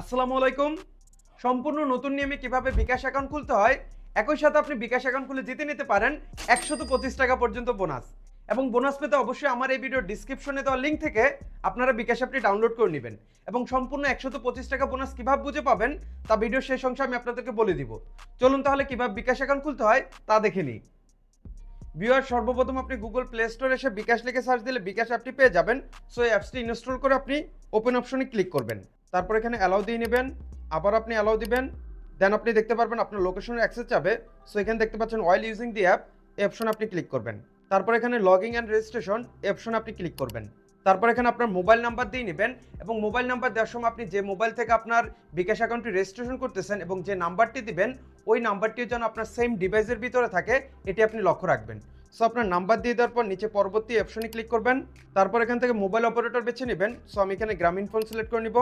আসসালামু আলাইকুম। সম্পূর্ণ নতুন নিয়মে কীভাবে বিকাশ অ্যাকাউন্ট খুলতে হয়, একই সাথে আপনি বিকাশ অ্যাকাউন্ট খুলে জিতে নিতে পারেন একশত পঁচিশ টাকা পর্যন্ত বোনাস। এবং বোনাস পেতে অবশ্যই আমার এই ভিডিওর ডিসক্রিপশনে দেওয়া লিঙ্ক থেকে আপনারা বিকাশ অ্যাপটি ডাউনলোড করে নেবেন। এবং সম্পূর্ণ একশত পঁচিশ টাকা বোনাস কীভাবে বুঝে পাবেন, তা ভিডিওর শেষ অংশে আমি আপনাদেরকে বলে দিব। চলুন তাহলে কীভাবে বিকাশ অ্যাকাউন্ট খুলতে হয়, তা দেখে নিই। ভিউয়ার, সর্বপ্রথম আপনি গুগল প্লে স্টোরে এসে বিকাশ লিখে সার্চ দিলে বিকাশ অ্যাপটি পেয়ে যাবেন। সো এই অ্যাপসটি ইনস্টল করে আপনি ওপেন অপশনে ক্লিক করবেন। তারপর এখানে অ্যালাউ দিয়ে নেবেন, আবার আপনি অ্যালাউ দিবেন দেন আপনি দেখতে পারবেন আপনার লোকেশনের অ্যাক্সেস যাবে সো এখানে দেখতে পাচ্ছেন অয়েল ইউজিং দি অ্যাপ অপশনে আপনি ক্লিক করবেন। তারপর এখানে লগিং অ্যান্ড রেজিস্ট্রেশন অপশনে আপনি ক্লিক করবেন। তারপর এখানে আপনার মোবাইল নাম্বার দিয়ে নেবেন, এবং মোবাইল নাম্বার দেওয়ার সময় আপনি যে মোবাইল থেকে আপনার বিকাশ অ্যাকাউন্টটি রেজিস্ট্রেশন করতেছেন এবং যে নাম্বারটি দিবেন, ওই নাম্বারটিও যেন আপনার সেম ডিভাইসের ভিতরে থাকে, এটি আপনি লক্ষ্য রাখবেন। সো আপনার নাম্বার দিয়ে দেওয়ার পর নিচে পরবর্তী অপশনে ক্লিক করবেন। তারপর এখান থেকে মোবাইল অপারেটর বেছে নেবেন। সো আমি এখানে গ্রামীণ ফোন সিলেক্ট করে নিব।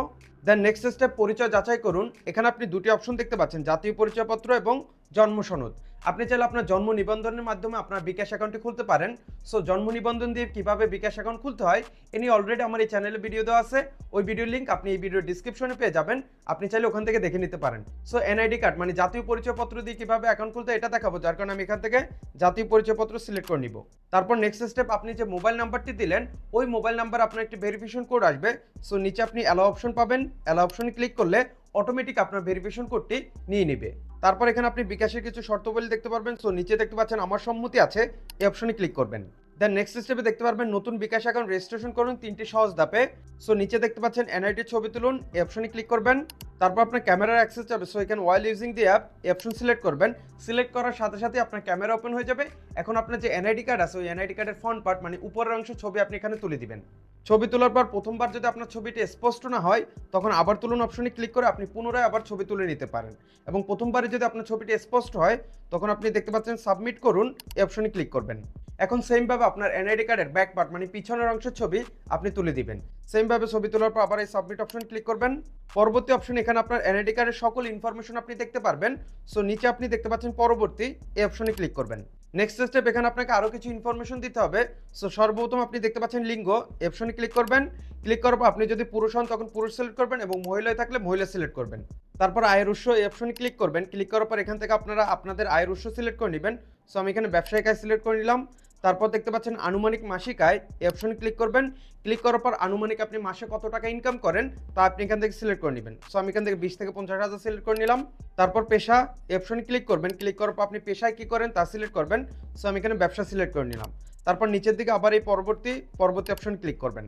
দেন নেক্সট স্টেপ পরিচয় যাচাই করুন। এখানে আপনি দুটি অপশন দেখতে পাচ্ছেন। জাতীয় পরিচয়পত্র এবং জন্ম সনদ আপনি চাইলে আপনার জন্ম নিবন্ধনের মাধ্যমে আপনার বিকাশ অ্যাকাউন্টটি খুলতে পারেন। সো জন্ম নিবন্ধন দিয়ে কীভাবে বিকাশ অ্যাকাউন্ট খুলতে হয়, এ নিয়ে অলরেডি আমার এই চ্যানেলে ভিডিও দেওয়া আছে। ওই ভিডিওর লিঙ্ক আপনি এই ভিডিওর ডিসক্রিপশনে পেয়ে যাবেন। আপনি চাইলে ওখান থেকে দেখে নিতে পারেন। সো এনআইডি কার্ড মানে জাতীয় পরিচয়পত্র দিয়ে কীভাবে অ্যাকাউন্ট খুলতে এটা দেখাবো। যার কারণে আমি এখান থেকে জাতীয় পরিচয়পত্র সিলেক্ট করে নিব। তারপর নেক্সট স্টেপ আপনি যে মোবাইল নাম্বারটি দিলেন, ওই মোবাইল নাম্বার আপনার একটি ভেরিফিকেশন কোড আসবে। সো নিচে আপনি অ্যালাউ অপশন পাবেন। অ্যালাউ অপশনে ক্লিক করলে অটোমেটিক আপনার ভেরিফিকেশন কোডটি নিয়ে নেবে। তারপর এখানে আপনি বিকাশের কিছু শর্তাবলী দেখতে পারবেন। সো নিচে দেখতে পাচ্ছেন আমার সম্মতি আছে, এই অপশনে ক্লিক করবেন। দেন নেক্সট স্টেপে দেখতে পারবেন নতুন বিকাশ অ্যাকাউন্ট রেজিস্ট্রেশন করুন তিনটি সহজ ধাপে। সো নিচে দেখতে পাচ্ছেন এনআইডি ছবি তুলুন, এই অপশনে ক্লিক করবেন। তারপর আপনার ক্যামেরার অ্যাক্সেস যাবে। সো এখানে ওয়াইল ইউজিং দি অ্যাপ এই অপশন সিলেক্ট করবেন। সিলেক্ট করার সাথে সাথে আপনার ক্যামেরা ওপেন হয়ে যাবে। এখন আপনার যে এনআইডি কার্ড আছে, ওই এনআইডি কার্ডের ফ্রন্ট পার্ট মানে উপরের অংশ ছবি আপনি এখানে তুলে দিবেন। ছবি তোলার পর প্রথমবার যদি আপনার ছবিটি স্পষ্ট না হয়, তখন আবার তুলুন অপশনে ক্লিক করে আপনি পুনরায় আবার ছবি তুলে নিতে পারেন। এবং প্রথমবারে যদি আপনার ছবিটি স্পষ্ট হয়, তখন আপনি দেখতে পাচ্ছেন সাবমিট করুন, এই অপশনে ক্লিক করবেন। এখন সেমভাবে আপনার এনআইডি কার্ডের ব্যাক পার্ট মানে পিছনের অংশের ছবি, আপনি তুলে দিবেন। সেমভাবে ছবি তোলার পর আবার এই সাবমিট অপশন ক্লিক করবেন। পরবর্তী অপশন এখানে আপনার এনআইডি কার্ডের সকল ইনফরমেশন আপনি দেখতে পারবেন। সো নিচে আপনি দেখতে পাচ্ছেন পরবর্তী, এই অপশনে ক্লিক করবেন। নেক্সট স্টেপ এখানে আপনাকে আরও কিছু ইনফরমেশন দিতে হবে। সো সর্বপ্রথম আপনি দেখতে পাচ্ছেন লিঙ্গ। অপশনে ক্লিক করবেন। ক্লিক করার পর আপনি যদি পুরুষ হন, তখন পুরুষ সিলেক্ট করবেন এবং মহিলায় থাকলে মহিলা সিলেক্ট করবেন। তারপর আয়ের উৎস, এই অপশনে ক্লিক করবেন। ক্লিক করার পর এখান থেকে আপনারা আপনাদের আয়ের উৎস সিলেক্ট করে নেবেন। সো আমি এখানে ব্যবসায়িক আয় সিলেক্ট করে নিলাম। তারপর দেখতে পাচ্ছেন আনুমানিক মাসিক আয় এই অপশন ক্লিক করবেন। ক্লিক করার পর আনুমানিক আপনি মাসে কত টাকা ইনকাম করেন, তা আপনি এখান থেকে সিলেক্ট করে নেবেন। সো আমি এখান থেকে বিশ থেকে পঞ্চাশ হাজার সিলেক্ট করে নিলাম। তারপর পেশা অপশনে ক্লিক করবেন। ক্লিক করার পর আপনি পেশায় কী করেন, তা সিলেক্ট করবেন। সো আমি এখানে ব্যবসা সিলেক্ট করে নিলাম। তারপর নিচের দিকে আবার এই পরবর্তী পরবর্তী অপশন ক্লিক করবেন।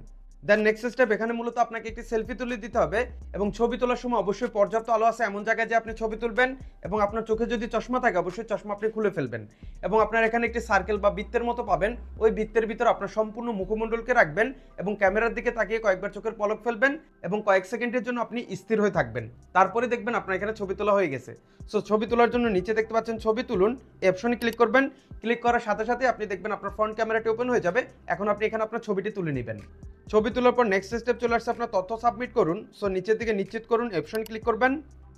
দেন নেক্সট স্টেপ এখানে মূলত আপনাকে একটি সেলফি তুলে দিতে হবে এবং ছবি তোলার সময় অবশ্যই পর্যাপ্ত আলো আছে এমন জায়গায় যে আপনি ছবি তুলবেন এবং আপনার চোখে যদি চশমা থাকে, অবশ্যই চশমা আপনি খুলে ফেলবেন এবং আপনার এখানে একটি সার্কেল বা বৃত্তের মতো পাবেন। ওই বৃত্তের ভিতর আপনার সম্পূর্ণ মুখমণ্ডলকে রাখবেন এবং ক্যামেরার দিকে তাকিয়ে কয়েকবার চোখের পলক ফেলবেন এবং কয়েক সেকেন্ডের জন্য আপনি স্থির হয়ে থাকবেন। তারপরে দেখবেন আপনার এখানে ছবি তোলা হয়ে গেছে। সো ছবি তোলার জন্য নিচে দেখতে পাচ্ছেন ছবি তুলুন অপশনে ক্লিক করবেন। ক্লিক করার সাথে সাথে আপনি দেখবেন আপনার ফ্রন্ট ক্যামেরাটি ওপেন হয়ে যাবে। এখন আপনি এখানে আপনার ছবিটি তুলে নেবেন। ছবি তোলার পর নেক্সট স্টেপ চলে আসছে আপনার তথ্য সাবমিট করুন। সো নিচের দিকে নিশ্চিত করুন অপশন ক্লিক করবেন।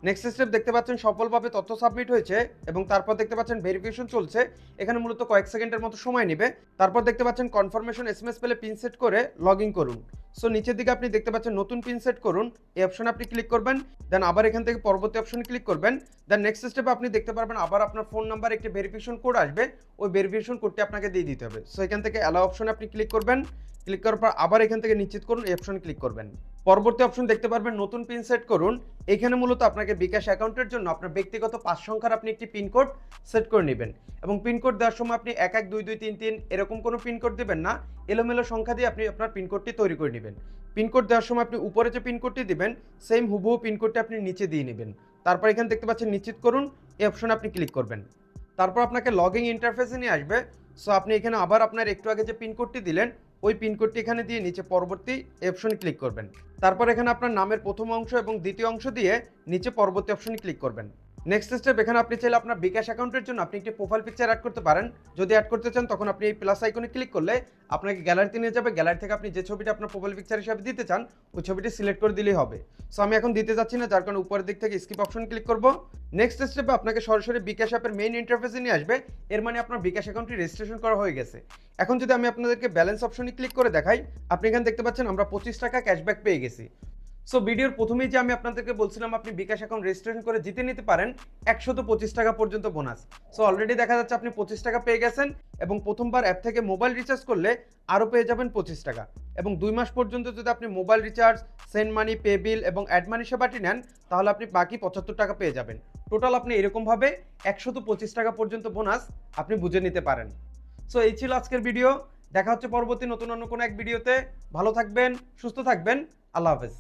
নেক্সট স্টেপ দেখতে পাচ্ছেন সফলভাবে তথ্য সাবমিট হয়েছে এবং তারপর দেখতে পাচ্ছেন ভেরিফিকেশন চলছে। এখানে মূলত কয়েক সেকেন্ডের মতো সময় নেবে। তারপর দেখতে পাচ্ছেন কনফার্মেশন এসএমএস পেলে পিন সেট করে লগ ইন করুন। সো নিচের দিকে আপনি দেখতে পাচ্ছেন নতুন পিন সেট করুন। এই অপশন আপনি ক্লিক করবেন। দেন আবার এখান থেকে পরবর্তী অপশনে ক্লিক করবেন। দেন নেক্সট স্টেপে আপনি দেখতে পারবেন আবার আপনার ফোন নাম্বার একটি ভেরিফিকেশন কোড আসবে। ওই ভেরিফিকেশন কোডটি আপনাকে দিয়ে দিতে হবে। সো এখান থেকে অ্যালাউ অপশনে আপনি ক্লিক করবেন। ক্লিক করার পর আবার এখান থেকে নিশ্চিত করুন অপশনে ক্লিক করবেন। পরবর্তী অপশন দেখতে পারবেন, নতুন পিন সেট করুন। এখানে মূলত আপনাকে বিকাশ অ্যাকাউন্টের জন্য আপনার ব্যক্তিগত পাঁচ সংখ্যার আপনি একটি পিনকোড সেট করে নেবেন এবং পিনকোড দেওয়ার সময় আপনি এক এক, দুই দুই, তিন তিন এরকম কোনো পিনকোড দেবেন না। এলোমেলো সংখ্যা দিয়ে আপনি আপনার পিনকোডটি তৈরি করে নেবেন। পিনকোড দেওয়ার সময় আপনি উপরে যে পিনকোডটি দিবেন, সেম হুবহু পিনকোডটি আপনি নিচে দিয়ে নেবেন। তারপর এখানে দেখতে পাচ্ছেন নিশ্চিত করুন, এই অপশনে আপনি ক্লিক করবেন। তারপর আপনাকে লগিং ইন্টারফেসে নিয়ে আসবে। সো আপনি এখানে আবার আপনার একটু আগে যে পিনকোডটি দিলেন ওই পিনকোডটি এখানে দিয়ে নিচে পরবর্তী অপশনে ক্লিক করবেন। তারপর এখানে আপনার নামের প্রথম অংশ এবং দ্বিতীয় অংশ দিয়ে নিচে পরবর্তী অপশনে ক্লিক করবেন। নেক্সট স্টেপ এখানে আপনি চাইলে আপনার বিকাশ অ্যাকাউন্টের জন্য আপনি একটি প্রোফাইল পিকচার অ্যাড করতে পারেন। যদি অ্যাড করতে চান, তখন আপনি এই প্লাস আইকনে ক্লিক করলে আপনাকে গ্যালারিতে নিয়ে যাবে। গ্যালারি থেকে আপনি যে ছবিটা আপনার প্রোফাইল পিকচার হিসাবে দিতে চান, ওই ছবিটি সিলেক্ট করে দিলেই হবে। সো আমি এখন দিতে যাচ্ছি না, যার কারণে উপরের দিক থেকে স্কিপ অপশন ক্লিক করব। নেক্সট স্টেপে আপনাকে সরাসরি বিকাশ অ্যাপের মেইন ইন্টারফেসে নিয়ে আসবে। এর মানে আপনার বিকাশ অ্যাকাউন্টটি রেজিস্ট্রেশন করা হয়ে গেছে। এখন যদি আমি আপনাদেরকে ব্যালেন্স অপশনে ক্লিক করে দেখাই, আপনি এখানে দেখতে পাচ্ছেন আমরা পঁচিশ টাকা ক্যাশব্যাক পেয়ে গেছি। সো ভিডিওর প্রথমেই যে আমি আপনাদেরকে বলছিলাম, আপনি বিকাশ অ্যাকাউন্ট রেজিস্ট্রেশন করে জিতে নিতে পারেন একশত পঁচিশ টাকা পর্যন্ত বোনাস সো অলরেডি দেখা যাচ্ছে আপনি পঁচিশ টাকা পেয়ে গেছেন এবং প্রথমবার অ্যাপ থেকে মোবাইল রিচার্জ করলে আরও পেয়ে যাবেন পঁচিশ টাকা। এবং দুই মাস পর্যন্ত যদি আপনি mobile recharge send money pay bill এবং অ্যাড মানি সেবাটি নেন, তাহলে আপনি বাকি পঁচাত্তর টাকা পেয়ে যাবেন। টোটাল আপনি এরকমভাবে একশত পঁচিশ টাকা পর্যন্ত বোনাস আপনি বুঝে নিতে পারেন। সো এই ছিল আজকের ভিডিও দেখা হচ্ছে পরবর্তী নতুন অন্য কোনো এক ভিডিওতে ভালো থাকবেন, সুস্থ থাকবেন। আল্লাহ হাফেজ।